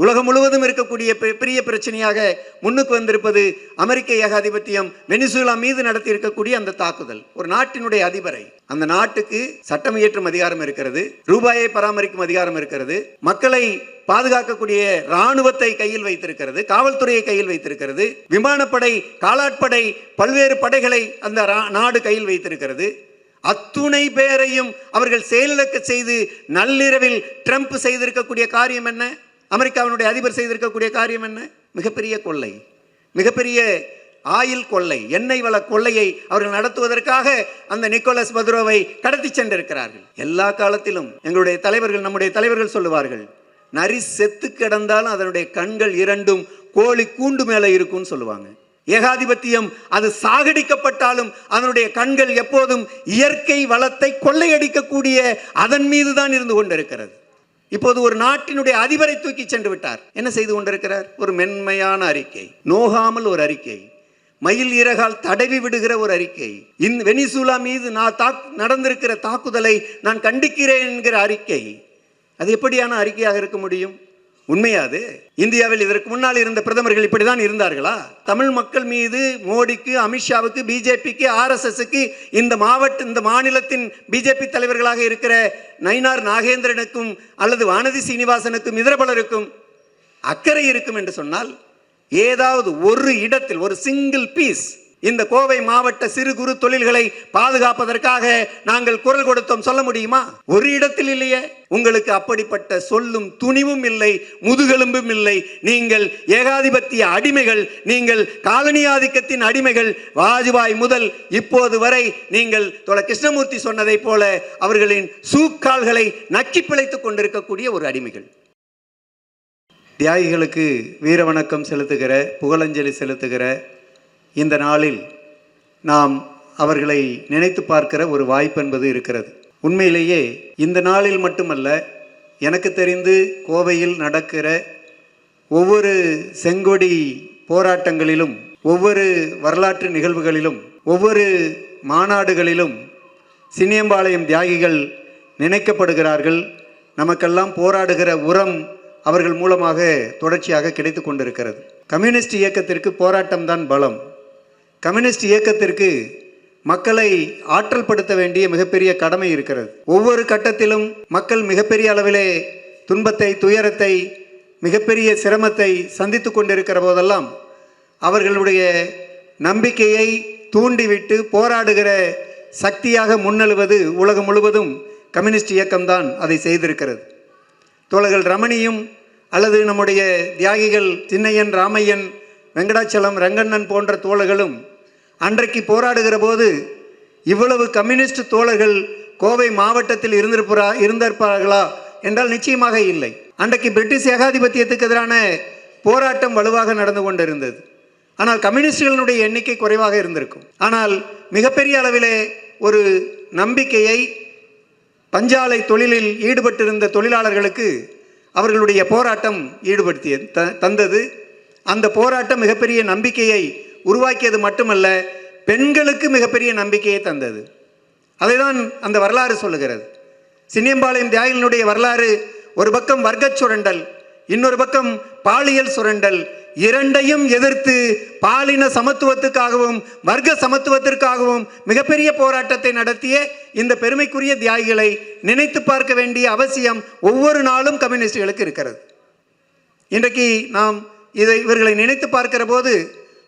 உலகம் முழுவதும் இருக்கக்கூடிய பெ- பெரிய பிரச்சனையாக முன்னுக்கு வந்திருப்பது அமெரிக்க ஏகாதிபத்தியம் வெனிசுலா மீது நடத்தி இருக்கக்கூடிய அந்த தாக்குதல். ஒரு நாட்டினுடைய அதிபரை. அந்த நாட்டுக்கு சட்டம் இயற்றும் அதிகாரம் இருக்கிறது ரூபாயை பராமரிக்கும் அதிகாரம் இருக்கிறது மக்களை பாதுகாக்கக்கூடிய ராணுவத்தை கையில் வைத்திருக்கிறது காவல்துறையை கையில் வைத்திருக்கிறது விமானப்படை காலாட்படை பல்வேறு படைகளை அந்த ரா- நாடு கையில் வைத்திருக்கிறது. அத்துணை பேரையும் அவர்கள் செயலிழக்க செய்து நள்ளிரவில் ட்ரம்ப் செய்திருக்கக்கூடிய காரியம் என்ன? அமெரிக்காவினுடைய அதிபர் செய்திருக்கக்கூடிய காரியம் என்ன? மிகப்பெரிய கொள்ளை. மிகப்பெரிய ஆயில் கொள்ளை எண்ணெய் வள கொள்ளையை அவர்கள் நடத்துவதற்காக அந்த நிக்கோலஸ் மதுரோவை கடத்தி சென்றிருக்கிறார்கள். எல்லா காலத்திலும் எங்களுடைய தலைவர்கள் நம்முடைய தலைவர்கள் சொல்லுவார்கள் நரி செத்து கிடந்தாலும் அதனுடைய கண்கள் இரண்டும் கோழி கூண்டு மேலே இருக்கும்னு சொல்லுவாங்க. ஏகாதிபத்தியம் அது சாகடிக்கப்பட்டாலும் அதனுடைய கண்கள் எப்போதும் இயற்கை வளத்தை கொள்ளையடிக்கக்கூடிய அதன் மீது தான் இருந்து கொண்டிருக்கிறது. இப்போது ஒரு நாட்டினுடைய அதிபரை தூக்கி சென்று விட்டார். என்ன செய்து கொண்டிருக்கிறார்? ஒரு மென்மையான அறிக்கை. நோகாமல் ஒரு அறிக்கை. மயில் இறகால் தடவி விடுகிற ஒரு அறிக்கை. இந்த வெனிசூலா மீது நான் தாக் நடந்திருக்கிற தாக்குதலை நான் கண்டிக்கிறேன் என்கிற அறிக்கை. அது எப்படியான அறிக்கையாக இருக்க முடியும்? உண்மையா அது? இந்தியாவில் இதற்கு முன்னால் இருந்த பிரதமர்கள் இப்படிதான் இருந்தார்களா? தமிழ் மக்கள் மீது மோடிக்கு அமித்ஷாவுக்கு பிஜேபிக்கு ஆர்எஸ்எஸ்க்கு இந்த மாவட்ட இந்த மாநிலத்தின் பிஜேபி தலைவர்களாக இருக்கிற நயினார் நாகேந்திரனுக்கும் அல்லது வானதி சீனிவாசனுக்கும் இதர பலருக்கும் அக்கறை இருக்கும் என்று சொன்னால் ஏதாவது ஒரு இடத்தில் ஒரு சிங்கிள் பீஸ் இந்த கோவை மாவட்ட சிறு குறு தொழில்களை பாதுகாப்பதற்காக நாங்கள் குரல் கொடுத்தோம். சொல்ல முடியுமா? ஒரு இடத்தில் இல்லையே. உங்களுக்கு அப்படிப்பட்ட சொல்லும் துணிவும் இல்லை முதுகெலும்பும் இல்லை. நீங்கள் ஏகாதிபத்திய அடிமைகள் நீங்கள் காலனி ஆதிக்கத்தின் அடிமைகள். வாஜ்பாய் முதல் இப்போது வரை நீங்கள் தோழ கிருஷ்ணமூர்த்தி சொன்னதைப் போல அவர்களின் சூக்கால்களை நக்கி பிழைத்துக் கொண்டிருக்கக்கூடிய ஒரு அடிமைகள். தியாகிகளுக்கு வீரவணக்கம் செலுத்துகிற புகழஞ்சலி செலுத்துகிற இந்த நாளில் நாம் அவர்களை நினைத்து பார்க்கிற ஒரு வாய்ப்பு என்பது இருக்கிறது. உண்மையிலேயே இந்த நாளில் மட்டுமல்ல எனக்கு தெரிந்து கோவையில் நடக்கிற ஒவ்வொரு செங்கொடி போராட்டங்களிலும் ஒவ்வொரு வரலாற்று நிகழ்வுகளிலும் ஒவ்வொரு மாநாடுகளிலும் சின்னியம்பாளையம் தியாகிகள் நினைக்கப்படுகிறார்கள். நமக்கெல்லாம் போராடுகிற உரம் அவர்கள் மூலமாக தொடர்ச்சியாக கிடைத்து கொண்டிருக்கிறது. கம்யூனிஸ்ட் இயக்கத்திற்கு போராட்டம்தான் பலம். கம்யூனிஸ்ட் இயக்கத்திற்கு மக்களை ஆற்றல் படுத்த வேண்டிய மிகப்பெரிய கடமை இருக்கிறது. ஒவ்வொரு கட்டத்திலும் மக்கள் மிகப்பெரிய அளவிலே துன்பத்தை துயரத்தை மிகப்பெரிய சிரமத்தை சந்தித்து கொண்டிருக்கிற போதெல்லாம் அவர்களுடைய நம்பிக்கையை தூண்டிவிட்டு போராடுகிற சக்தியாக முன்னெழுவது உலகம் முழுவதும் கம்யூனிஸ்ட் இயக்கம்தான் அதை செய்திருக்கிறது. தோழர்கள் ரமணியும் அல்லது நம்முடைய தியாகிகள் சின்னையன் ராமையன் வெங்கடாச்சலம் ரங்கண்ணன் போன்ற தோழர்களும் அன்றைக்கு போராடுகிற போது இவ்வளவு கம்யூனிஸ்ட் தோழர்கள் கோவை மாவட்டத்தில் இருந்திருப்பா இருந்திருப்பார்களா என்றால் நிச்சயமாக இல்லை. அன்றைக்கு பிரிட்டிஷ் ஏகாதிபத்தியத்துக்கு எதிரான போராட்டம் வலுவாக நடந்து கொண்டிருந்தது. ஆனால் கம்யூனிஸ்டுகளுடைய எண்ணிக்கை குறைவாக இருந்திருக்கும். ஆனால் மிகப்பெரிய அளவிலே ஒரு நம்பிக்கையை பஞ்சாலை தொழிலில் ஈடுபட்டிருந்த தொழிலாளர்களுக்கு அவர்களுடைய போராட்டம் ஈடுபடுத்திய த தந்தது. அந்த போராட்டம் மிகப்பெரிய நம்பிக்கையை உருவாக்கியது மட்டுமல்ல பெண்களுக்கு மிகப்பெரிய நம்பிக்கையை தந்தது. அதை தான் அந்த வரலாறு சொல்லுகிறது. சின்னியம்பாளையம் தியாகிகளுடைய வரலாறு ஒரு பக்கம் வர்க்கச் சுரண்டல் இன்னொரு பக்கம் பாலியல் சுரண்டல் இரண்டையும் எதிர்த்து பாலின சமத்துவத்துக்காகவும் வர்க்க சமத்துவத்திற்காகவும் மிகப்பெரிய போராட்டத்தை நடத்திய இந்த பெருமைக்குரிய தியாகிகளை நினைத்து பார்க்க வேண்டிய அவசியம் ஒவ்வொரு நாளும் கம்யூனிஸ்டுகளுக்கு இருக்கிறது. இன்றைக்கு நாம் இதை இவர்களை நினைத்து பார்க்கிற போது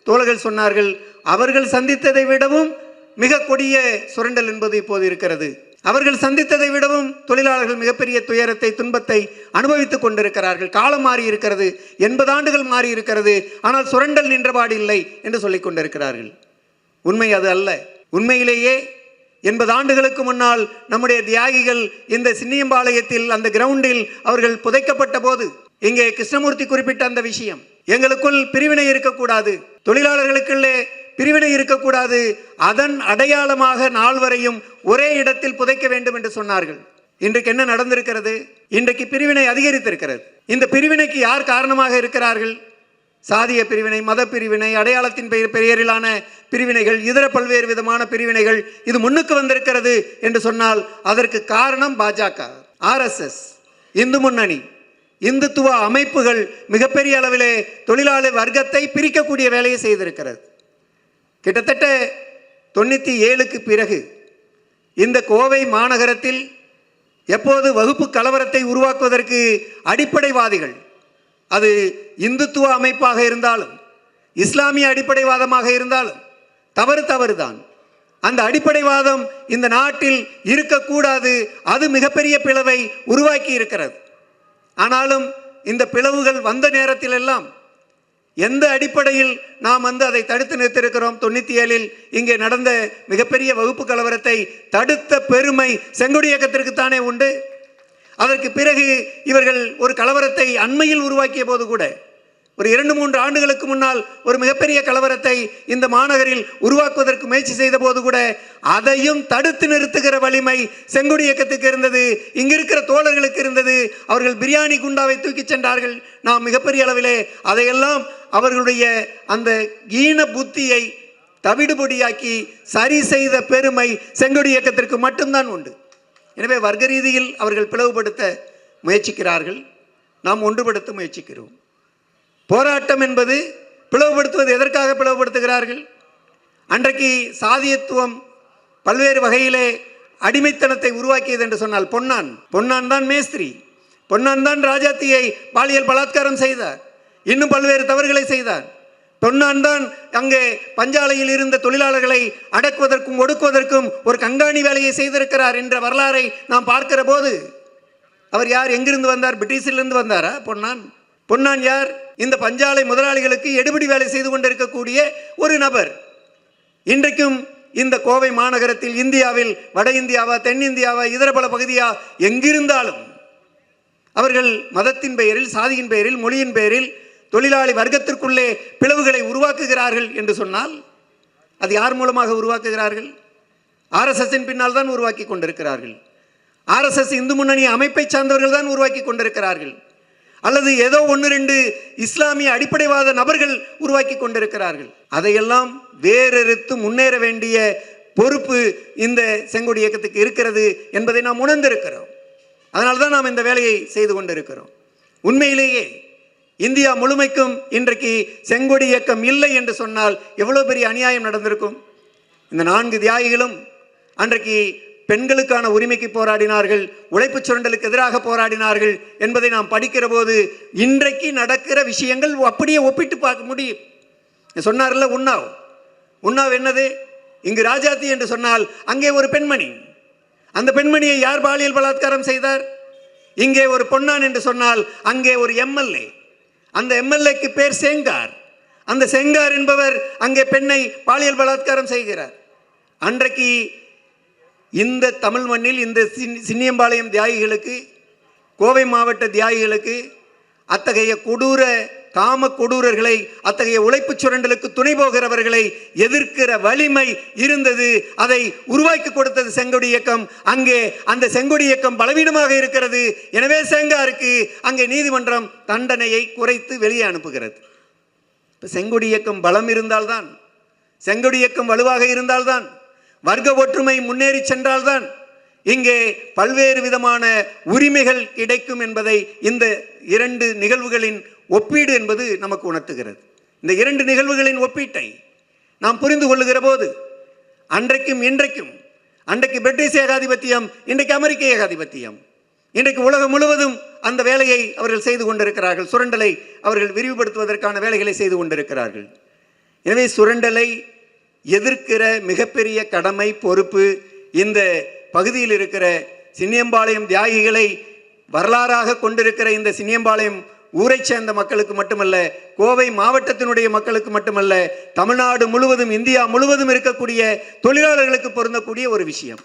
தோழர்கள் சொன்னார்கள் அவர்கள் சந்தித்ததை விடவும் மிக கொடிய சுரண்டல் என்பது இப்போது இருக்கிறது. அவர்கள் சந்தித்ததை விடவும் தொழிலாளர்கள் மிகப்பெரிய துயரத்தை துன்பத்தை அனுபவித்துக் கொண்டிருக்கிறார்கள். காலம் மாறி இருக்கிறது எண்பது ஆண்டுகள் மாறி இருக்கிறது. ஆனால் சுரண்டல் நின்றபாடு இல்லை என்று சொல்லிக் கொண்டிருக்கிறார்கள். உண்மை அது அல்ல. உண்மையிலேயே எண்பது ஆண்டுகளுக்கு முன்னால் நம்முடைய தியாகிகள் இந்த சின்னியம்பாளையத்தில் அந்த கிரவுண்டில் அவர்கள் புதைக்கப்பட்ட போது இங்கே கிருஷ்ணமூர்த்தி குறிப்பிட்ட அந்த விஷயம். எங்களுக்குள் பிரிவினை இருக்கக்கூடாது. தொழிலாளர்களுக்குள்ளே பிரிவினை இருக்கக்கூடாது. அதன் அடையாளமாக நால்வரையும் ஒரே இடத்தில் புதைக்க வேண்டும் என்று சொன்னார்கள். இன்றைக்கு என்ன நடந்திருக்கிறது? இன்றைக்கு பிரிவினை அதிகரித்திருக்கிறது. இந்த பிரிவினைக்கு யார் காரணமாக இருக்கிறார்கள்? சாதிய பிரிவினை மத பிரிவினை அடையாளத்தின் பெயர் பெயரிலான பிரிவினைகள் இதர பல்வேறு விதமான பிரிவினைகள் இது முன்னுக்கு வந்திருக்கிறது என்று சொன்னால் அதற்கு காரணம் பாஜக ஆர்எஸ்எஸ் இந்து முன்னணி இந்துத்துவ அமைப்புகள் மிகப்பெரிய அளவிலே தொழிலாளர் வர்க்கத்தை பிரிக்கக்கூடிய வேலையை செய்திருக்கிறது. கிட்டத்தட்ட தொண்ணூற்றி ஏழுக்கு பிறகு இந்த கோவை மாநகரத்தில் எப்போது வகுப்பு கலவரத்தை உருவாக்குவதற்கு அடிப்படைவாதிகள் அது இந்துத்துவ அமைப்பாக இருந்தாலும் இஸ்லாமிய அடிப்படைவாதமாக இருந்தாலும் தவறு தவறுதான். அந்த அடிப்படைவாதம் இந்த நாட்டில் இருக்கக்கூடாது அது மிகப்பெரிய பிளவை உருவாக்கி இருக்கிறது ஆனாலும் இந்த பிளவுகள் வந்த நேரத்தில் எல்லாம் எந்த அடிப்படையில் நாம் வந்து அதை தடுத்து நிறுத்திருக்கிறோம் தொண்ணூற்றி ஏழில் இங்கே நடந்த மிகப்பெரிய வகுப்பு கலவரத்தை தடுத்த பெருமை செங்கொடி இயக்கத்திற்குத்தானே உண்டு? அதற்கு பிறகு இவர்கள் ஒரு கலவரத்தை அண்மையில் உருவாக்கிய போது கூட ஒரு இரண்டு மூன்று ஆண்டுகளுக்கு முன்னால் ஒரு மிகப்பெரிய கலவரத்தை இந்த மாநகரில் உருவாக்குவதற்கு முயற்சி செய்த போது கூட அதையும் தடுத்து நிறுத்துகிற வலிமை செங்கொடி இயக்கத்துக்கு இருந்தது. இங்கு இருக்கிற தோழர்களுக்கு இருந்தது. அவர்கள் பிரியாணி குண்டாவை தூக்கிச் சென்றார்கள். நாம் மிகப்பெரிய அளவிலே அதையெல்லாம் அவர்களுடைய அந்த ஈன புத்தியை தவிடுபொடியாக்கி சரி செய்த பெருமை செங்கொடி இயக்கத்திற்கு மட்டும்தான் உண்டு. எனவே வர்க்க ரீதியில் அவர்கள் பிளவுபடுத்த முயற்சிக்கிறார்கள். நாம் ஒன்றுபடுத்த முயற்சிக்கிறோம். போராட்டம் என்பது பிளவுபடுத்துவது எதற்காக பிளவுபடுத்துகிறார்கள்? அன்றைக்கு சாதியத்துவம் பல்வேறு வகையிலே அடிமைத்தனத்தை உருவாக்கியது என்று சொன்னால் பொன்னான். பொன்னான் தான் மேஸ்திரி. பொன்னான் தான் ராஜாத்தியை பாலியல் பலாத்காரம் செய்தார். இன்னும் பல்வேறு தவறுகளை செய்தார். பொன்னான் தான் அங்கே பஞ்சாலையில் இருந்த தொழிலாளர்களை அடக்குவதற்கும் ஒடுக்குவதற்கும் ஒரு கண்காணி வேலையை செய்திருக்கிறார் என்ற வரலாறை நாம் பார்க்கிற போது அவர் யார் எங்கிருந்து வந்தார் பிரிட்டிஷிலிருந்து வந்தாரா பொன்னான்? பொன்னான் யார் இந்த பஞ்சாலை முதலாளிகளுக்கு எடுபிடி வேலை செய்து கொண்டிருக்கக்கூடிய ஒரு நபர். இன்றைக்கும் இந்த கோவை மாநகரத்தில் இந்தியாவில் வட இந்தியாவா தென்னிந்தியாவா இதர பல பகுதியா எங்கிருந்தாலும் அவர்கள் மதத்தின் பெயரில் சாதியின் பெயரில் மொழியின் பெயரில் தொழிலாளி வர்க்கத்திற்குள்ளே பிளவுகளை உருவாக்குகிறார்கள் என்று சொன்னால் அது யார் மூலமாக உருவாக்குகிறார்கள்? ஆர்எஸ்எஸ்ஸின் பின்னால் தான் உருவாக்கி கொண்டிருக்கிறார்கள். ஆர்எஸ்எஸ் இந்து முன்னணி அமைப்பை சார்ந்தவர்கள் தான் உருவாக்கி கொண்டிருக்கிறார்கள். அல்லது ஏதோ ஒன்று ரெண்டு இஸ்லாமிய அடிப்படைவாத நபர்கள் உருவாக்கி கொண்டிருக்கிறார்கள். அதையெல்லாம் வேறறுத்து முன்னேற வேண்டிய பொறுப்பு இந்த செங்கொடி இயக்கத்துக்கு இருக்கிறது என்பதை நாம் உணர்ந்திருக்கிறோம். அதனால தான் நாம் இந்த வேலையை செய்து கொண்டிருக்கிறோம். உண்மையிலேயே இந்தியா முழுமைக்கும் இன்றைக்கு செங்கொடி இயக்கம் இல்லை என்று சொன்னால் எவ்வளோ பெரிய அநியாயம் நடந்திருக்கும்? இந்த நான்கு தியாகிகளும் அன்றைக்கு பெண்களுக்கான உரிமைக்கு போராடினார்கள் உழைப்புச் சுரண்டலுக்கு எதிராக போராடினார்கள் என்பதை நாம் படிக்கிற போது இன்றைக்கு நடக்கிற விஷயங்கள் அப்படியே ஒப்பிட்டு பார்க்க முடியும். சொன்னார்ல உண்ணாவ். உண்ணாவ் என்னது? இங்கு ராஜாத்தி என்று சொன்னால் அங்கே ஒரு பெண்மணி. அந்த பெண்மணியை யார் பாலியல் பலாத்காரம் செய்தார்? இங்கே ஒரு பொன்னான் என்று சொன்னால் அங்கே ஒரு எம்எல்ஏ. அந்த எம்எல்ஏக்கு பேர் செங்கார். அந்த செங்கார் என்பவர் அங்கே பெண்ணை பாலியல் பலாத்காரம் செய்கிறார். அன்றைக்கு இந்த தமிழ் மண்ணில் இந்த சின்னியம்பாளையம் தியாகிகளுக்கு கோவை மாவட்ட தியாகிகளுக்கு அத்தகைய கொடூர காம கொடூரர்களை அத்தகைய உழைப்புச் சுரண்டலுக்கு துணை போகிறவர்களை எதிர்க்கிற வலிமை இருந்தது. அதை உருவாக்கி கொடுத்தது செங்கொடி இயக்கம். அங்கே அந்த செங்கொடி இயக்கம் பலவீனமாக இருக்கிறது. எனவே செங்காருக்கு அங்கே நீதிமன்றம் தண்டனையை குறைத்து வெளியே அனுப்புகிறது. இப்போ செங்கொடி இயக்கம் பலம் இருந்தால்தான் செங்கொடி இயக்கம் வலுவாக இருந்தால்தான் வர்க்க ஒற்றுமை முன்னேறி சென்றால்தான் இங்கே பல்வேறு விதமான உரிமைகள் கிடைக்கும் என்பதை இந்த இரண்டு நிகழ்வுகளின் ஒப்பீடு என்பது நமக்கு உணர்த்துகிறது. இந்த இரண்டு நிகழ்வுகளின் ஒப்பீட்டை நாம் புரிந்து கொள்ளுகிற போது அன்றைக்கும் இன்றைக்கும் அன்றைக்கு பிரிட்டிஷ் ஏகாதிபத்தியம் இன்றைக்கு அமெரிக்க ஏகாதிபத்தியம் இன்றைக்கு உலகம் முழுவதும் அந்த வேலையை அவர்கள் செய்து கொண்டிருக்கிறார்கள். சுரண்டலை அவர்கள் விரிவுபடுத்துவதற்கான வேலைகளை செய்து கொண்டிருக்கிறார்கள். எனவே சுரண்டலை எதிர்க்கிற மிகப்பெரிய கடமை பொறுப்பு இந்த பகுதியில் இருக்கிற சின்னியம்பாளையம் தியாகிகளை வரலாறாக கொண்டிருக்கிற இந்த சின்னியம்பாளையம் ஊரைச் சேர்ந்த மக்களுக்கு மட்டுமல்ல கோவை மாவட்டத்தினுடைய மக்களுக்கு மட்டுமல்ல தமிழ்நாடு முழுவதும் இந்தியா முழுவதும் இருக்கக்கூடிய தொழிலாளர்களுக்கு பொருந்தக்கூடிய ஒரு விஷயம்.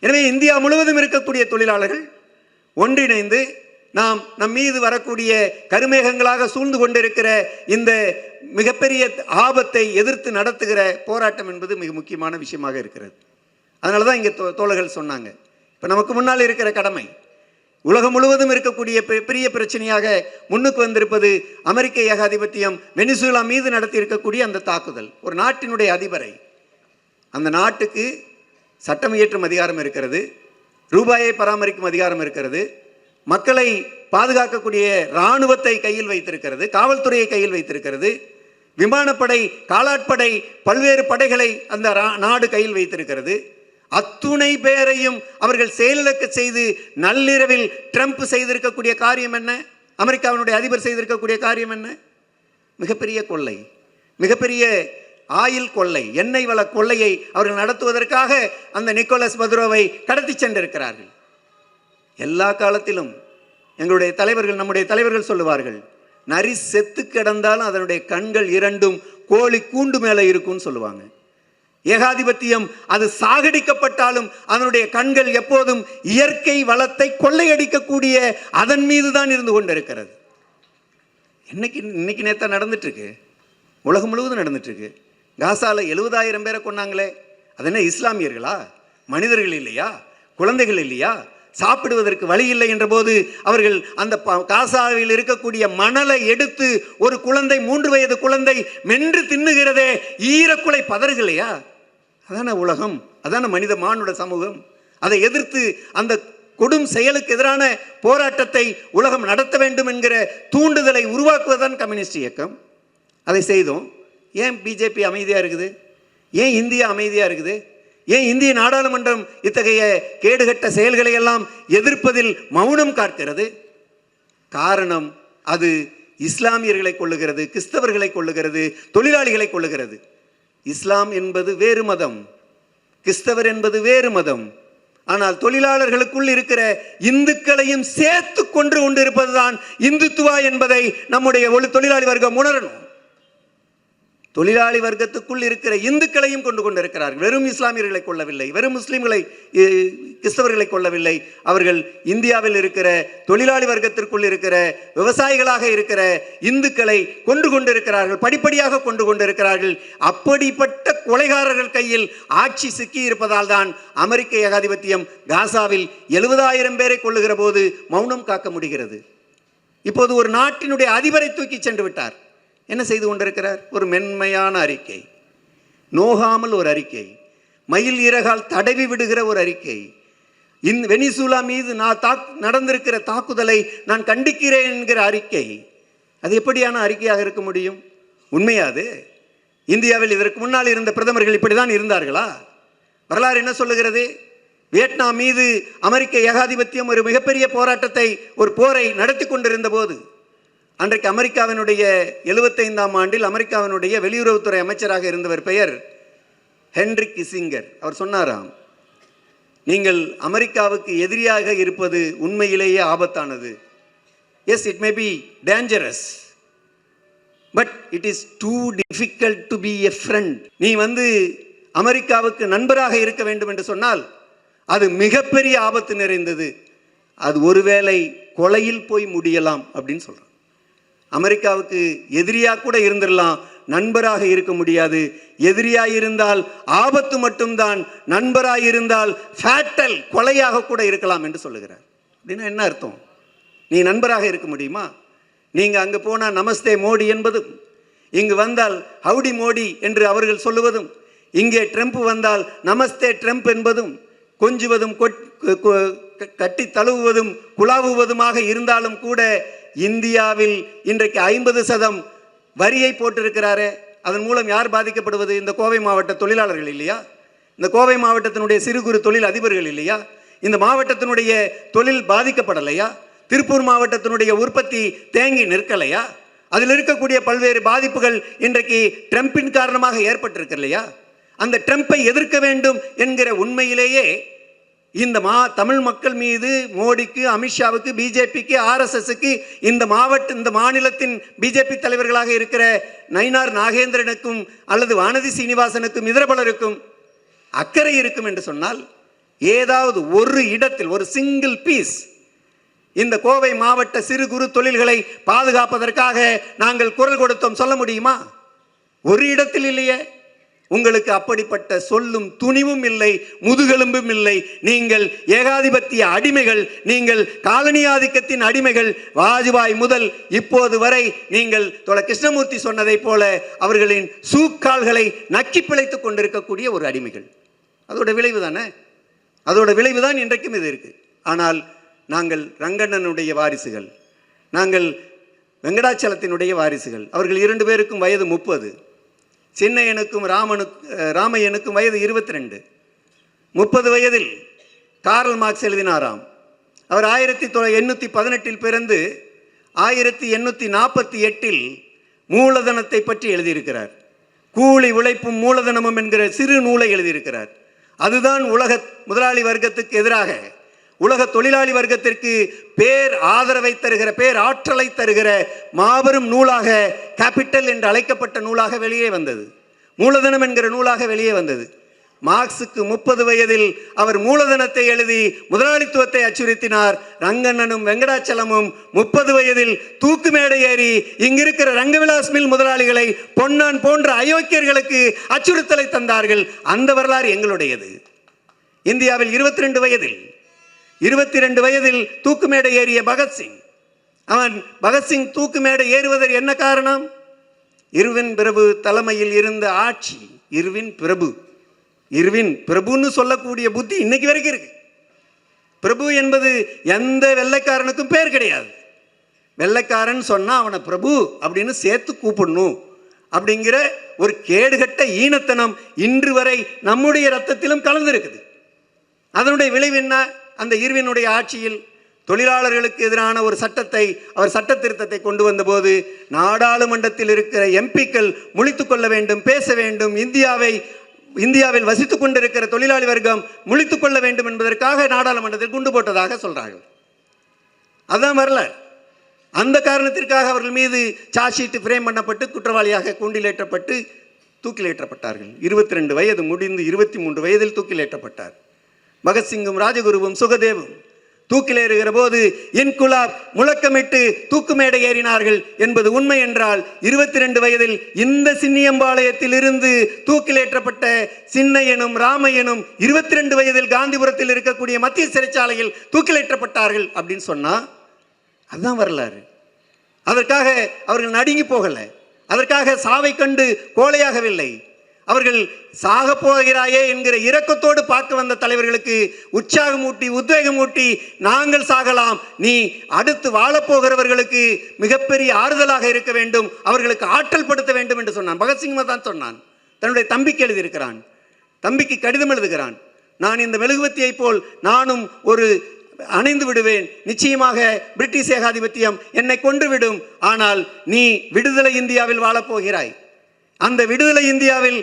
எனவே இந்தியா முழுவதும் இருக்கக்கூடிய தொழிலாளர்கள் ஒன்றிணைந்து நாம் நம் மீது வரக்கூடிய கருமேகங்களாக சூழ்ந்து கொண்டிருக்கிற இந்த மிகப்பெரிய ஆபத்தை எதிர்த்து நடத்துகிற போராட்டம் என்பது மிக முக்கியமான விஷயமாக இருக்கிறது. அதனால தான் இங்கே தோ தோழர்கள் சொன்னாங்க. இப்போ நமக்கு முன்னால் இருக்கிற கடமை உலகம் முழுவதும் இருக்கக்கூடிய பெ- பெரிய பிரச்சனையாக முன்னுக்கு வந்திருப்பது அமெரிக்க ஏகாதிபத்தியம் வெனிசுலா மீது நடத்தி இருக்கக்கூடிய அந்த தாக்குதல் ஒரு நாட்டினுடைய அதிபரை. அந்த நாட்டுக்கு சட்டம் இயற்றும் அதிகாரம் இருக்கிறது ரூபாயை பராமரிக்கும் அதிகாரம் இருக்கிறது மக்களை பாதுகாக்கக்கூடிய இராணுவத்தை கையில் வைத்திருக்கிறது காவல்துறையை கையில் வைத்திருக்கிறது. விமானப்படை காலாட்படை பல்வேறு படைகளை அந்த ரா- நாடு கையில் வைத்திருக்கிறது. அத்துணை பேரையும் அவர்கள் செயலிழக்க செய்து நள்ளிரவில் ட்ரம்ப் செய்திருக்கக்கூடிய காரியம் என்ன? அமெரிக்காவினுடைய அதிபர் செய்திருக்கக்கூடிய காரியம் என்ன? மிகப்பெரிய கொள்ளை. மிகப்பெரிய ஆயில் கொள்ளை எண்ணெய் வள கொள்ளையை அவர்கள் நடத்துவதற்காக அந்த நிக்கோலஸ் மதுரோவை கடத்தி சென்றிருக்கிறார்கள். எல்லா காலத்திலும் எங்களுடைய தலைவர்கள் நம்முடைய தலைவர்கள் சொல்லுவார்கள் நரி செத்து கிடந்தாலும் அதனுடைய கண்கள் இரண்டும் கோழி கூண்டு மேலே இருக்கும்னு சொல்லுவாங்க. ஏகாதிபத்தியம் அது சாகடிக்கப்பட்டாலும் அதனுடைய கண்கள் எப்போதும் இயற்கை வளத்தை கொள்ளையடிக்கக்கூடிய அதன் மீது தான் இருந்து கொண்டிருக்கிறது. இன்னைக்கு இன்னைக்கு நேத்தா நடந்துட்டுருக்கு. உலகம் முழுவதும் நடந்துட்டுருக்கு. காசாவில் எழுபதாயிரம் பேரை கொன்னாங்களே. அது என்ன இஸ்லாமியர்களா? மனிதர்கள் இல்லையா? குழந்தைகள் இல்லையா? சாப்பிடுவதற்கு வழி இல்லை என்றபோது அவர்கள் அந்த ப- காசாவில் இருக்கக்கூடிய மணலை எடுத்து ஒரு குழந்தை மூன்று வயது குழந்தை மென்று தின்னுகிறதே ஈரக்குலை பதறுகளையா அதான உலகம் அதான மனித மானுட சமூகம். அதை எதிர்த்து அந்த கொடும் செயலுக்கு எதிரான போராட்டத்தை உலகம் நடத்த வேண்டும் என்கிற தூண்டுதலை உருவாக்குவதுதான் கம்யூனிஸ்ட் இயக்கம். அதை செய்தோம். ஏன் பிஜேபி அமைதியாக இருக்குது? ஏன் இந்தியா அமைதியாக இருக்குது? ஏன் இந்திய நாடாளுமன்றம் இத்தகைய கேடுகட்ட செயல்களை எல்லாம் எதிர்ப்பதில் மௌனம் காக்கிறது காரணம் அது இஸ்லாமியர்களை கொள்ளுகிறது கிறிஸ்தவர்களை கொள்ளுகிறது தொழிலாளிகளை கொள்ளுகிறது இஸ்லாம் என்பது வேறு மதம். கிறிஸ்தவர் என்பது வேறு மதம். ஆனால் தொழிலாளர்களுக்குள் இருக்கிற இந்துக்களையும் சேர்த்து கொன்று கொண்டிருப்பதுதான் இந்துத்துவா என்பதை நம்முடைய ஒளி தொழிலாளி வர்க்கம் உணரணும். தொழிலாளி வர்க்கத்துக்குள் இருக்கிற இந்துக்களையும் கொண்டு கொண்டிருக்கிறார்கள். வெறும் இஸ்லாமியர்களை கொள்ளவில்லை வெறும் முஸ்லீம்களை கிறிஸ்தவர்களை கொள்ளவில்லை அவர்கள் இந்தியாவில் இருக்கிற தொழிலாளி வர்க்கத்திற்குள் இருக்கிற விவசாயிகளாக இருக்கிற இந்துக்களை கொண்டு கொண்டிருக்கிறார்கள். படிப்படியாக கொண்டு கொண்டிருக்கிறார்கள். அப்படிப்பட்ட கொலைகாரர்கள் கையில் ஆட்சி சிக்கி இருப்பதால் தான் அமெரிக்க ஏகாதிபத்தியம் காசாவில் எழுபதாயிரம் பேரை கொள்ளுகிற போது மௌனம் காக்க முடிகிறது. இப்போது ஒரு நாட்டினுடைய அதிபரை தூக்கி சென்று விட்டார். என்ன செய்து கொண்டிருக்கிறார்? ஒரு மென்மையான அறிக்கை. நோகாமல் ஒரு அறிக்கை. மயில் இறகால் தடவி விடுகிற ஒரு அறிக்கை. இந் வெனிசூலா மீது நான் தாக் நடந்திருக்கிற தாக்குதலை நான் கண்டிக்கிறேன் என்கிற அறிக்கை. அது எப்படியான அறிக்கையாக இருக்க முடியும்? உண்மையாது இந்தியாவில் இதற்கு முன்னால் இருந்த பிரதமர்கள் இப்படி தான் இருந்தார்களா? வரலாறு என்ன சொல்லுகிறது? வியட்நாம் மீது அமெரிக்க ஏகாதிபத்தியம் ஒரு மிகப்பெரிய போராட்டத்தை ஒரு போரை நடத்தி கொண்டிருந்த போது அன்றைக்கு அமெரிக்காவினுடைய எழுபத்தைந்தாம் ஆண்டில் அமெரிக்காவினுடைய வெளியுறவுத்துறை அமைச்சராக இருந்தவர் பெயர் ஹென்ரி கிசிங்கர் அவர் சொன்னாராம் நீங்கள் அமெரிக்காவுக்கு எதிரியாக இருப்பது உண்மையிலேயே ஆபத்தானது. Yes it may be dangerous but it is too difficult to be a friend நீ வந்து அமெரிக்காவுக்கு நண்பராக இருக்க வேண்டும் என்று சொன்னால் அது மிகப்பெரிய ஆபத்து நிறைந்தது. அது ஒருவேளை கொலையில் போய் முடியலாம் அப்படின்னு சொல்கிறான் அமெரிக்காவுக்கு எதிரியாக கூட இருந்துடலாம் நண்பராக இருக்க முடியாது. எதிரியாக இருந்தால் ஆபத்து மட்டும்தான். நண்பராக இருந்தால் ஃபேட்டல் கொலையாக கூட இருக்கலாம் என்று சொல்லுகிறார். அப்படின்னா என்ன அர்த்தம்? நீ நண்பராக இருக்க முடியுமா? நீங்கள் அங்கே போனால் நமஸ்தே மோடி என்பதும் இங்கு வந்தால் ஹவுடி மோடி என்று அவர்கள் சொல்லுவதும் இங்கே ட்ரம்ப் வந்தால் நமஸ்தே ட்ரம்ப் என்பதும் கொஞ்சுவதும் கொட்- கொ- க- கட்டி தழுவுவதும் குழாவுவதுமாக இருந்தாலும் கூட இந்தியாவில் இன்றைக்கு ஐம்பது சதம் வரியை போட்டிருக்கிறாரே அதன் மூலம் யார் பாதிக்கப்படுவது? இந்த கோவை மாவட்ட தொழிலாளர்கள் இல்லையா? இந்த கோவை மாவட்டத்தினுடைய சிறு குறு தொழில் அதிபர்கள் இல்லையா? இந்த மாவட்டத்தினுடைய தொழில் பாதிக்கப்படலையா? திருப்பூர் மாவட்டத்தினுடைய உற்பத்தி தேங்கி நிற்கலையா? அதில் இருக்கக்கூடிய பல்வேறு பாதிப்புகள் இன்றைக்கு ட்ரம்பின் காரணமாக ஏற்பட்டிருக்கு இல்லையா அந்த ட்ரம்ப்பை எதிர்க்க வேண்டும் என்கிற உண்மையிலேயே இந்த மா தமிழ் மக்கள் மீது மோடிக்கு அமித்ஷாவுக்கு பிஜேபிக்கு ஆர்எஸ்எஸ்க்கு இந்த மாவட்ட இந்த மாநிலத்தின் பிஜேபி தலைவர்களாக இருக்கிற நயினார் நாகேந்திரனுக்கும் அல்லது வானதி சீனிவாசனுக்கும் இதர பலருக்கும் அக்கறை இருக்கும் என்று சொன்னால் ஏதாவது ஒரு இடத்தில் ஒரு சிங்கிள் பீஸ் இந்த கோவை மாவட்ட சிறு குறு தொழில்களை பாதுகாப்பதற்காக நாங்கள் குரல் கொடுத்தோம் சொல்ல முடியுமா? ஒரு இடத்தில் இல்லையே. உங்களுக்கு அப்படிப்பட்ட சொல்லும் துணிவும் இல்லை முதுகெலும்பும் இல்லை. நீங்கள் ஏகாதிபத்திய அடிமைகள் நீங்கள் காலனி ஆதிக்கத்தின் அடிமைகள். வாஜ்பாய் முதல் இப்போது வரை நீங்கள் தோழ கிருஷ்ணமூர்த்தி சொன்னதைப் போல அவர்களின் சூக்கால்களை நக்கி பிழைத்துக் கொண்டிருக்கக்கூடிய ஒரு அடிமைகள். அதோட விளைவு தானே? அதோட விளைவு தான் இன்றைக்கும் இது இருக்கு. ஆனால் நாங்கள் ரங்கண்ணனுடைய வாரிசுகள் நாங்கள் வெங்கடாச்சலத்தினுடைய வாரிசுகள். அவர்கள் இரண்டு பேருக்கும் வயது முப்பது. சின்னையனுக்கும் ராமனுக்கு ராமையனுக்கும் வயது இருபத்தி ரெண்டு முப்பது வயதில் கார்ல் மார்க்ஸ் எழுதினாராம். அவர் ஆயிரத்தி தொ எண்ணூற்றி பதினெட்டில் பிறந்து ஆயிரத்தி எண்ணூற்றி நாற்பத்தி எட்டில் மூலதனத்தை பற்றி எழுதியிருக்கிறார். கூலி உழைப்பும் மூலதனமும் என்கிற சிறு நூலை எழுதியிருக்கிறார். அதுதான் உலக முதலாளி வர்க்கத்துக்கு எதிராக உலக தொழிலாளி வர்க்கத்திற்கு பேர் ஆதரவை தருகிற பேர் ஆற்றலை தருகிற மாபெரும் நூலாக கேபிட்டல் என்று அழைக்கப்பட்ட நூலாக வெளியே வந்தது. மூலதனம் என்கிற நூலாக வெளியே வந்தது. மார்க்சுக்கு முப்பது வயதில் அவர் மூலதனத்தை எழுதி முதலாளித்துவத்தை அச்சுறுத்தினார். ரங்கண்ணனும் வெங்கடாச்சலமும் முப்பது வயதில் தூக்கு மேடை ஏறி இங்கிருக்கிற ரங்கவிலாஸ் மில் முதலாளிகளை பொன்னான் போன்ற அயோக்கியர்களுக்கு அச்சுறுத்தலை தந்தார்கள். அந்த வரலாறு எங்களுடையது. இந்தியாவில் இருபத்தி ரெண்டு வயதில் இருபத்தி ரெண்டு வயதில் தூக்கு மேடை ஏறிய பகத்சிங் அவன் பகத்சிங் தூக்கு மேடை ஏறுவதற்கு என்ன காரணம்? இருவின் பிரபு தலைமையில் இருந்த ஆட்சி இருவின் பிரபு. இருவின் பிரபுன்னு சொல்லக்கூடிய புத்தி இன்னைக்கு வரைக்கும் இருக்கு. பிரபு என்பது எந்த வெள்ளைக்காரனுக்கும் பேர் கிடையாது. வெள்ளைக்காரன் சொன்னால் அவனை பிரபு அப்படின்னு சேர்த்து கூப்பிடணும். அப்படிங்கிற ஒரு கேடுகட்ட ஈனத்தனம் இன்று வரை நம்முடைய ரத்தத்திலும் கலந்திருக்குது. அதனுடைய விளைவு என்ன? அந்த இருவினுடைய ஆட்சியில் தொழிலாளர்களுக்கு எதிரான ஒரு சட்டத்தை அவர் சட்ட திருத்தத்தை கொண்டு வந்தபோது நாடாளுமன்றத்தில் இருக்கிற எம்பிக்கள் முழித்துக் கொள்ள வேண்டும் பேச வேண்டும் இந்தியாவை இந்தியாவில் வசித்துக் கொண்டிருக்கிற தொழிலாளி வர்க்கம் முழித்துக் கொள்ள வேண்டும் என்பதற்காக நாடாளுமன்றத்தில் குண்டு போட்டதாக சொல்றார்கள். அதான் வரல அந்த காரணத்திற்காக அவர்கள் மீது சார்ஜ் ஃப்ரேம் பண்ணப்பட்டு குற்றவாளியாக கூண்டிலேற்றப்பட்டு தூக்கிலேற்றப்பட்டார்கள். இருபத்தி ரெண்டு வயது முடிந்து இருபத்தி மூன்று வயதில் தூக்கிலேற்றப்பட்டார். பகத்சிங்கும் ராஜகுருவும் சுகதேவும். தூக்கில் ஏறுகிற போது இன்குலாப் முழக்கமிட்டு தூக்கு மேடை ஏறினார்கள் என்பது உண்மை என்றால் இருபத்தி ரெண்டு வயதில் இந்த சின்னியம்பாளையத்தில் இருந்து தூக்கிலேற்றப்பட்ட சின்னையனும் ராமையனும் இருபத்தி ரெண்டு வயதில் காந்திபுரத்தில் இருக்கக்கூடிய மத்திய சிறைச்சாலையில் தூக்கிலேற்றப்பட்டார்கள் அப்படின்னு சொன்னா அதுதான் வரலாறு. அதற்காக அவர்கள் நடுங்கி போகலை. அதற்காக சாவை கண்டு கோழையாகவில்லை. அவர்கள் சாக போகிறாயே என்கிற இரக்கத்தோடு பார்க்க வந்த தலைவர்களுக்கு உற்சாகமூட்டி உத்வேகமூட்டி நாங்கள் சாகலாம். நீ அடுத்து வாழப்போகிறவர்களுக்கு மிகப்பெரிய ஆறுதலாக இருக்க வேண்டும். அவர்களுக்கு ஆற்றல் படுத்த வேண்டும் என்று சொன்னான். பகத்சிங் தான் சொன்னான். தன்னுடைய தம்பிக்கு எழுதியிருக்கிறான். தம்பிக்கு கடிதம் எழுதுகிறான். நான் இந்த மெழுகுவத்தியை போல் நானும் ஒரு அணைந்து விடுவேன். நிச்சயமாக பிரிட்டிஷ் ஏகாதிபத்தியம் என்னை கொன்று விடும். ஆனால் நீ விடுதலை இந்தியாவில் வாழப்போகிறாய் அந்த விடுதலை இந்தியாவில்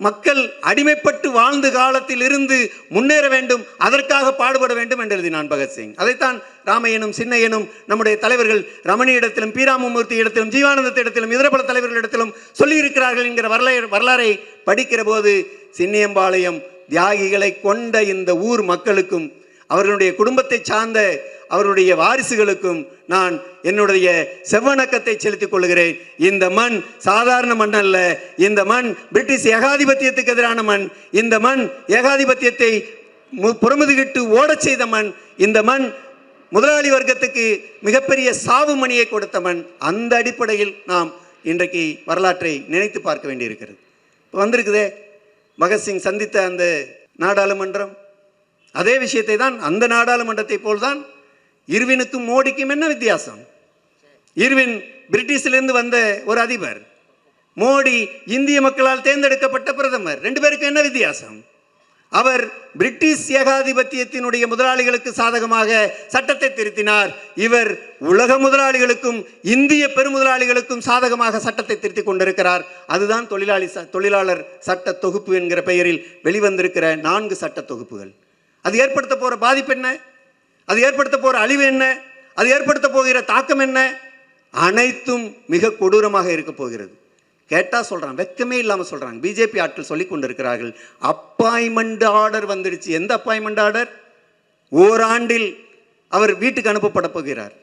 மக்கள் அடிமைப்பட்டு வாழ்ந்த காலத்தில் இருந்து முன்னேற வேண்டும் அதற்காக பாடுபட வேண்டும் என்று எழுதினான் பகத்சிங் அதைத்தான் ராமையனும் சின்னையனும் நம்முடைய தலைவர்கள் ரமணியிடத்திலும் பீராமமூர்த்தி இடத்திலும் ஜீவானந்தத்திடத்திலும் இதர பல தலைவர்களிடத்திலும் சொல்லியிருக்கிறார்கள் என்கிற வரலாறு வரலாறை படிக்கிற போது சின்னியம்பாளையம் தியாகிகளை கொண்ட இந்த ஊர் மக்களுக்கும் அவர்களுடைய குடும்பத்தை சார்ந்த அவருடைய வாரிசுகளுக்கும் நான் என்னுடைய செவ்வணக்கத்தை செலுத்திக் கொள்கிறேன். இந்த மண் சாதாரண மண் அல்ல. இந்த மண் பிரிட்டிஷ் ஏகாதிபத்தியத்துக்கு எதிரான மண். இந்த மண் ஏகாதிபத்தியத்தை மு- புறமுதுகிட்டு ஓடச் செய்த மண். இந்த மண் முதலாளி வர்க்கத்துக்கு மிகப்பெரிய சாவு மணியை கொடுத்த மண். அந்த அடிப்படையில் நாம் இன்றைக்கு வரலாற்றை நினைத்து பார்க்க வேண்டியிருக்கிறது. இப்போ வந்திருக்குதே பகத்சிங் சந்தித்த அந்த நாடாளுமன்றம். அதே விஷயத்தை தான் அந்த நாடாளுமன்றத்தை போல்தான் இருவினுக்கும் மோடிக்கும் என்ன வித்தியாசம்? இருவின் பிரிட்டிஷிலிருந்து வந்த ஒரு அதிபர் மோடி இந்திய மக்களால் தேர்ந்தெடுக்கப்பட்ட பிரதமர் ரெண்டு பேருக்கும் என்ன வித்தியாசம்? அவர் பிரிட்டிஷ் ஏகாதிபத்தியத்தினுடைய முதலாளிகளுக்கு சாதகமாக சட்டத்தை திருத்தினார். இவர் உலக முதலாளிகளுக்கும் இந்திய பெருமுதலாளிகளுக்கும் சாதகமாக சட்டத்தை திருத்திக் கொண்டிருக்கிறார். அதுதான் தொழிலாளி ச- தொழிலாளர் சட்ட தொகுப்பு என்கிற பெயரில் வெளிவந்திருக்கிற நான்கு சட்ட தொகுப்புகள். அது ஏற்படுத்த போகிற பாதிப்பு என்ன? அது ஏற்படுத்த போகிற அழிவு என்ன? அது ஏற்படுத்த போகிற தாக்கம் என்ன? அனைத்தும் மிக கொடூரமாக இருக்க போகிறது. கேட்டால் சொல்கிறான் வெக்கமே இல்லாமல் சொல்கிறாங்க பிஜேபி ஆட்கள் சொல்லி கொண்டிருக்கிறார்கள். அப்பாயின்மெண்ட் ஆர்டர் வந்துடுச்சு. எந்த அப்பாயின்மெண்ட் ஆர்டர்? ஓராண்டில் அவர் வீட்டுக்கு அனுப்பப்பட போகிறார்.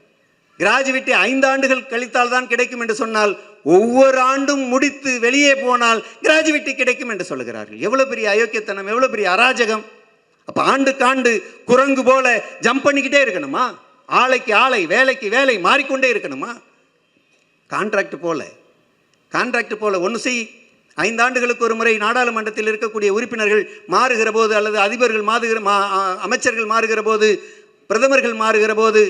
கிராஜுவேட்டி ஐந்து ஆண்டுகள் கழித்தால் தான் கிடைக்கும் என்று சொன்னால் ஒவ்வொரு ஆண்டும் முடித்து வெளியே போனால் கிராஜுவேட்டி கிடைக்கும் என்று சொல்லுகிறார்கள். எவ்வளோ பெரிய அயோக்கியத்தனம் எவ்வளோ பெரிய அராஜகம். அப்போ ஆண்டுக்கு ஆண்டு குரங்கு போல ஜம்ப் பண்ணிக்கிட்டே இருக்கணுமா? ஆலைக்கு ஆலை வேலைக்கு வேலை மாறிக்கொண்டே இருக்கணுமா? கான்ட்ராக்ட் போல. கான்ட்ராக்ட் போல ஒன்று செய். ஐந்து ஆண்டுகளுக்கு ஒரு முறை நாடாளுமன்றத்தில் இருக்கக்கூடிய உறுப்பினர்கள் மாறுகிற போது அல்லது அதிபர்கள் மாறுகிற மா- அமைச்சர்கள் மாறுகிற போது பிரதமர்கள் மாறுகிற போது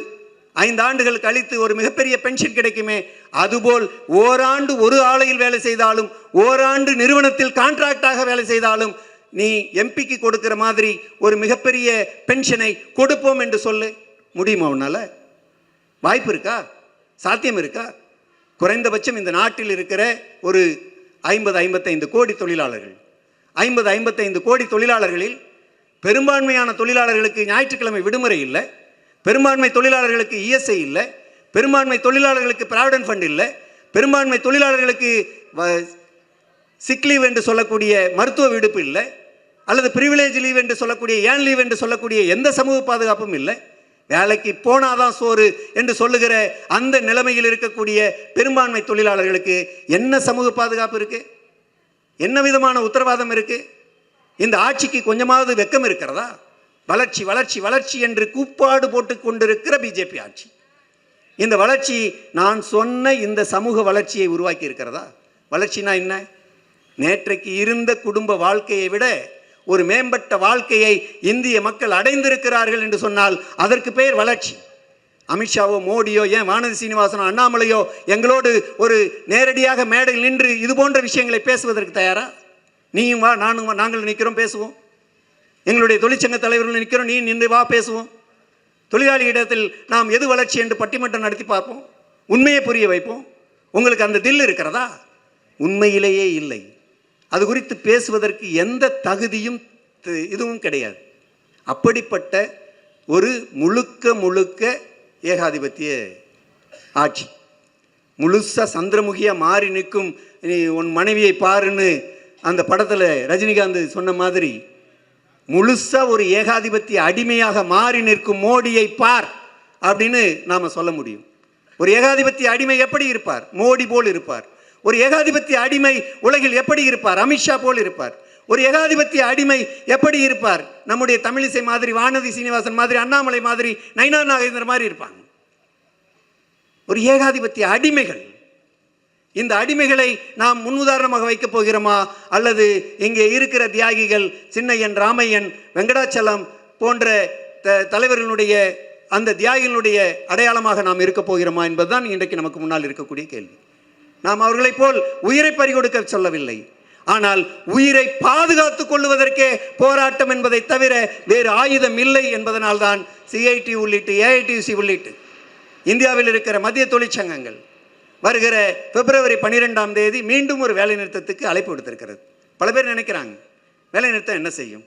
ஐந்து ஆண்டுகள் கழித்து ஒரு மிகப்பெரிய பென்ஷன் கிடைக்குமே அதுபோல் ஓராண்டு ஒரு ஆலையில் வேலை செய்தாலும் ஓராண்டு நிறுவனத்தில் கான்ட்ராக்டாக வேலை செய்தாலும் நீ எம்பிக்கு கொடுக்கிற மாதிரி ஒரு மிகப்பெரிய பென்ஷனை கொடுப்போம் என்று சொல்லு. முடியுமா உன்னால்? வாய்ப்பு இருக்கா? சாத்தியம் இருக்கா? குறைந்தபட்சம் இந்த நாட்டில் இருக்கிற ஒரு ஐம்பது ஐம்பத்தைந்து கோடி தொழிலாளர்கள். ஐம்பது ஐம்பத்தைந்து கோடி தொழிலாளர்களில் பெரும்பான்மையான தொழிலாளர்களுக்கு ஞாயிற்றுக்கிழமை விடுமுறை இல்லை. பெரும்பான்மை தொழிலாளர்களுக்கு இஎஸ்ஐ இல்லை. பெரும்பான்மை தொழிலாளர்களுக்கு ப்ராவிடன்ட் ஃபண்ட் இல்லை. பெரும்பான்மை தொழிலாளர்களுக்கு சிக்லீவ் என்று சொல்லக்கூடிய மருத்துவ விடுப்பு இல்லை. அல்லது ப்ரிவிலேஜ் லீவ் என்று சொல்லக்கூடிய ஏன் லீவ் என்று சொல்லக்கூடிய எந்த சமூக பாதுகாப்பும் இல்லை. வேலைக்கு போனாதான் சோறு என்று சொல்லுகிற அந்த நிலைமையில் இருக்கக்கூடிய பெரும்பான்மை தொழிலாளர்களுக்கு என்ன சமூக பாதுகாப்பு இருக்கு? என்ன விதமான உத்தரவாதம் இருக்கு? இந்த ஆட்சிக்கு கொஞ்சமாவது வெக்கம் இருக்கிறதா? வளர்ச்சி வளர்ச்சி வளர்ச்சி என்று கூப்பாடு போட்டு கொண்டிருக்கிற பிஜேபி ஆட்சி. இந்த வளர்ச்சி நான் சொன்ன இந்த சமூக வளர்ச்சியை உருவாக்கி இருக்கிறதா? வளர்ச்சினா என்ன? நேற்றைக்கு இருந்த குடும்ப வாழ்க்கையை விட ஒரு மேம்பட்ட வாழ்க்கையை இந்திய மக்கள் அடைந்திருக்கிறார்கள் என்று சொன்னால் அதற்கு பெயர் வளர்ச்சி. அமித்ஷாவோ மோடியோ ஏன் வானதி சீனிவாசனோ அண்ணாமலையோ எங்களோடு ஒரு நேரடியாக மேடையில் நின்று இது போன்ற விஷயங்களை பேசுவதற்கு தயாரா? நீயும் வா நானும் வா நாங்கள் நிற்கிறோம் பேசுவோம். எங்களுடைய தொழிற்சங்க தலைவர்கள் நிற்கிறோம் நீ நின்று வா பேசுவோம். தொழிலாளி இடத்தில் நாம் எது வளர்ச்சி என்று பட்டிமன்றம் நடத்தி பார்ப்போம்? உண்மையை புரிய வைப்போம்? உங்களுக்கு அந்த தில் இருக்கிறதா? உண்மையிலேயே இல்லை. அது குறித்து பேசுவதற்கு எந்த தகுதியும் த- இதுவும் கிடையாது. அப்படிப்பட்ட ஒரு முழுக்க முழுக்க ஏகாதிபத்திய ஆட்சி. முழுசா சந்திரமுகியாக மாறி நிற்கும் நீ உன் மனைவியை பாருன்னு அந்த படத்தில் ரஜினிகாந்த் சொன்ன மாதிரி முழுசா ஒரு ஏகாதிபத்திய அடிமையாக மாறி நிற்கும் மோடியை பார் அப்படின்னு நாம் சொல்ல முடியும். ஒரு ஏகாதிபத்திய அடிமை எப்படி இருப்பார்? மோடி போல் இருப்பார். ஒரு ஏகாதிபத்திய அடிமை உலகில் எப்படி இருப்பார்? அமித்ஷா போல் இருப்பார். ஒரு ஏகாதிபத்திய அடிமை எப்படி இருப்பார்? நம்முடைய தமிழிசை மாதிரி வானதி சீனிவாசன் மாதிரி அண்ணாமலை மாதிரி நைனா நாகேந்திர மாதிரி இருப்பாங்க. ஒரு ஏகாதிபத்திய அடிமைகள். இந்த அடிமைகளை நாம் முன்னுதாரணமாக வைக்கப் போகிறோமா? அல்லது இங்கே இருக்கிற தியாகிகள் சின்னையன் ராமையன் வெங்கடாச்சலம் போன்ற த தலைவர்களுடைய அந்த தியாகிகளுடைய அடையாளமாக நாம் இருக்கப் போகிறோமா என்பதுதான் இன்றைக்கு நமக்கு முன்னால் இருக்கக்கூடிய கேள்வி. நாம் அவர்களைப் போல் உயிரை பறிகொடுக்க சொல்லவில்லை. ஆனால் உயிரை பாதுகாத்துக் கொள்வதற்கே போராட்டம் என்பதை தவிர வேறு ஆயுதம் இல்லை என்பதனால்தான் சிஐடி உள்ளிட்டு ஏஐடிசி உள்ளிட்டு இந்தியாவில் இருக்கிற மத்திய தொழிற்சங்கங்கள் வருகிற பிப்ரவரி பன்னிரெண்டாம் தேதி மீண்டும் ஒரு வேலைநிறுத்தத்துக்கு அழைப்பு விடுத்திருக்கிறது. பல பேர் நினைக்கிறாங்க வேலை நிறுத்தம் என்ன செய்யும்?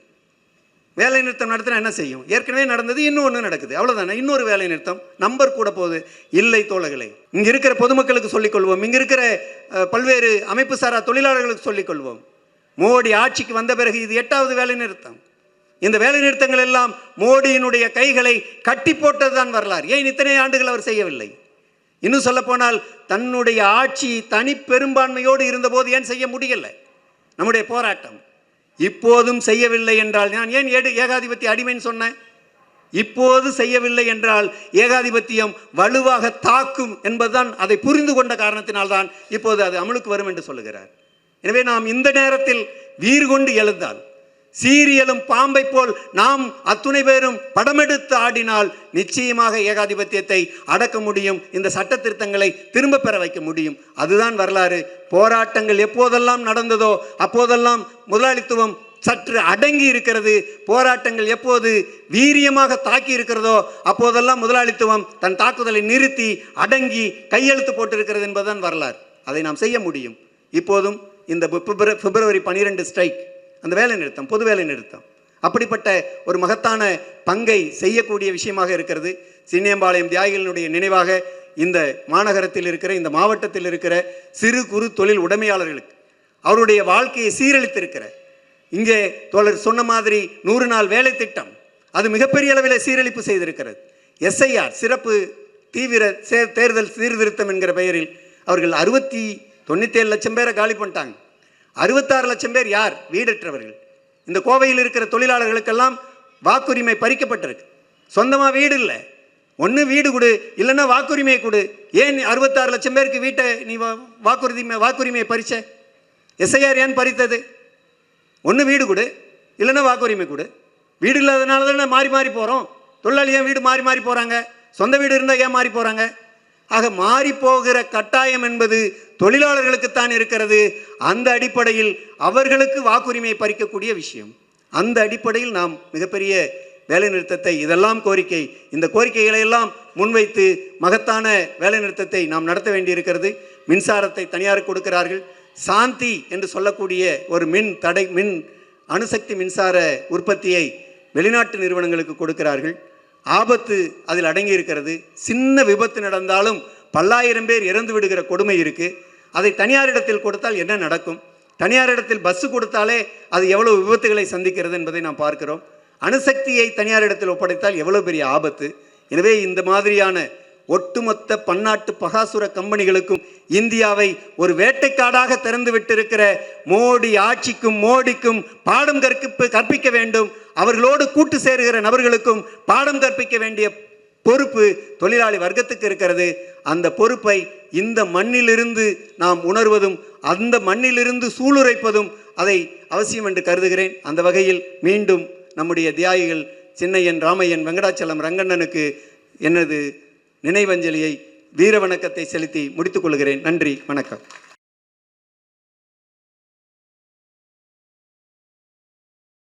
வேலை நிறுத்தம் நடத்தினா என்ன செய்யும்? ஏற்கனவே நடந்தது இன்னும் ஒன்று நடக்குது. அவ்வளோதானே இன்னொரு வேலை நிறுத்தம் நம்பர் கூட போகுது. இல்லை தோழர்களே. இங்கே இருக்கிற பொதுமக்களுக்கு சொல்லிக்கொள்வோம் இங்கே இருக்கிற பல்வேறு அமைப்பு சாரா தொழிலாளர்களுக்கு சொல்லிக்கொள்வோம் மோடி ஆட்சிக்கு வந்த பிறகு இது எட்டாவது வேலை நிறுத்தம் இந்த வேலை நிறுத்தங்கள் எல்லாம் மோடியினுடைய கைகளை கட்டி போட்டதுதான் வரலாறு. ஏன் இத்தனை ஆண்டுகள் அவர் செய்யவில்லை? இன்னும் சொல்லப்போனால் தன்னுடைய ஆட்சி தனி பெரும்பான்மையோடு இருந்தபோது ஏன் செய்ய முடியலை? நம்முடைய போராட்டம். இப்போதும் செய்யவில்லை என்றால் நான் ஏன் ஏடு ஏகாதிபத்திய அடிமைன்னு சொன்னேன்? இப்போது செய்யவில்லை என்றால் ஏகாதிபத்தியம் வலுவாக தாக்கும் என்பதுதான் அதை புரிந்து கொண்ட காரணத்தினால்தான் இப்போது அது அமலுக்கு வரும் என்று சொல்லுகிறார். எனவே நாம் இந்த நேரத்தில் வீறு கொண்டு எழுந்தால் சீரியலும் பாம்பை போல் நாம் அத்துணை பேரும் படமெடுத்து ஆடினால் நிச்சயமாக ஏகாதிபத்தியத்தை அடக்க முடியும். இந்த சட்ட திருத்தங்களை திரும்ப பெற வைக்க முடியும். அதுதான் வரலாறு. போராட்டங்கள் எப்போதெல்லாம் நடந்ததோ அப்போதெல்லாம் முதலாளித்துவம் சற்று அடங்கி இருக்கிறது. போராட்டங்கள் எப்போது வீரியமாக தாக்கி இருக்கிறதோ அப்போதெல்லாம் முதலாளித்துவம் தன் தாக்குதலை நிறுத்தி அடங்கி கையெழுத்து போட்டிருக்கிறது என்பதுதான் வரலாறு. அதை நாம் செய்ய முடியும். இப்போதும் இந்த பிப்ர- பிப்ரவரி பனிரெண்டு ஸ்ட்ரைக். அந்த வேலை நிறுத்தம் பொது வேலை நிறுத்தம். அப்படிப்பட்ட ஒரு மகத்தான பங்கை செய்யக்கூடிய விஷயமாக இருக்கிறது. சின்னியம்பாளையம் தியாகிகளினுடைய நினைவாக இந்த மாநகரத்தில் இருக்கிற இந்த மாவட்டத்தில் இருக்கிற சிறு குறு தொழில் உடைமையாளர்களுக்கு அவருடைய வாழ்க்கையை சீரழித்திருக்கிற இங்கே தோழர் சொன்ன மாதிரி நூறு நாள் வேலை திட்டம் அது மிகப்பெரிய அளவில் சீரழிப்பு செய்திருக்கிறது. எஸ்ஐஆர் சிறப்பு தீவிர தேர்தல் சீர்திருத்தம் என்கிற பெயரில் அவர்கள் அறுபத்தி தொண்ணூத்தேழு லட்சம் பேரை காலி பண்ணிட்டாங்க. அறுபத்தாறு லட்சம் பேர் யார்? வீடற்றவர்கள். இந்த கோவையில் இருக்கிற தொழிலாளர்களுக்கெல்லாம் வாக்குரிமை பறிக்கப்பட்டிருக்கு. சொந்தமாக வீடு இல்லை. ஒன்று வீடு கொடு இல்லைன்னா வாக்குரிமையை கொடு. ஏன் அறுபத்தாறு லட்சம் பேருக்கு வீட்டை நீ வா- வாக்குறுதிமை வாக்குரிமையை பறிச்ச? எஸ்ஐஆர் ஏன் பறித்தது? ஒன்று வீடு கொடு இல்லைன்னா வாக்குரிமை கொடு. வீடு இல்லாதனால தானே மாறி மாறி போகிறோம் தொழிலாளி ஏன் வீடு மாறி மாறி போகிறாங்க சொந்த வீடு இருந்தால் ஏன் மாறி போகிறாங்க ஆக மாறி போகிற கட்டாயம் என்பது தொழிலாளர்களுக்குத்தான் இருக்கிறது. அந்த அடிப்படையில் அவர்களுக்கு வாக்குரிமையை பறிக்கக்கூடிய விஷயம். அந்த அடிப்படையில் நாம் மிகப்பெரிய வேலைநிறுத்தத்தை இதெல்லாம் கோரிக்கை இந்த கோரிக்கைகளை எல்லாம் முன்வைத்து மகத்தான வேலைநிறுத்தத்தை நாம் நடத்த வேண்டியிருக்கிறது. மின்சாரத்தை தனியார் கொடுக்கிறார்கள். சாந்தி என்று சொல்லக்கூடிய ஒரு மின் தடை மின் அணுசக்தி மின்சார உற்பத்தியை வெளிநாட்டு நிறுவனங்களுக்கு கொடுக்கிறார்கள். ஆபத்து அதில் அடங்கி இருக்கிறது சின்ன விபத்து நடந்தாலும் பல்லாயிரம் பேர் இறந்து விடுகிற கொடுமை இருக்குது அதை தனியாரிடத்தில் கொடுத்தால் என்ன நடக்கும்? தனியாரிடத்தில் பஸ்ஸு கொடுத்தாலே அது எவ்வளோ விபத்துகளை சந்திக்கிறது என்பதை நாம் பார்க்கிறோம். அணுசக்தியை தனியாரிடத்தில் ஒப்படைத்தால் எவ்வளோ பெரிய ஆபத்து? எனவே இந்த மாதிரியான ஒட்டுமொத்த பன்னாட்டு பகாசுர கம்பெனிகளுக்கும் இந்தியாவை ஒரு வேட்டைக்காடாக திறந்து விட்டிருக்கிற மோடி ஆட்சிக்கும் மோடிக்கும் பாடம் கற்பிப்பு கற்பிக்க வேண்டும். அவர்களோடு கூட்டு சேருகிற நபர்களுக்கும் பாடம் கற்பிக்க வேண்டிய பொறுப்பு தொழிலாளி வர்க்கத்துக்கு இருக்கிறது. அந்த பொறுப்பை இந்த மண்ணிலிருந்து நாம் உணர்வதும் அந்த மண்ணிலிருந்து சூளுரைப்பதும் அதை அவசியம் என்று கருதுகிறேன். அந்த வகையில் மீண்டும் நம்முடைய தியாகிகள் சின்னையன் ராமையன் வெங்கடாச்சலம் ரங்கண்ணனுக்கு எனது நினைவஞ்சலியை வீர வணக்கத்தை செலுத்தி முடித்துக் கொள்கிறேன். நன்றி வணக்கம்.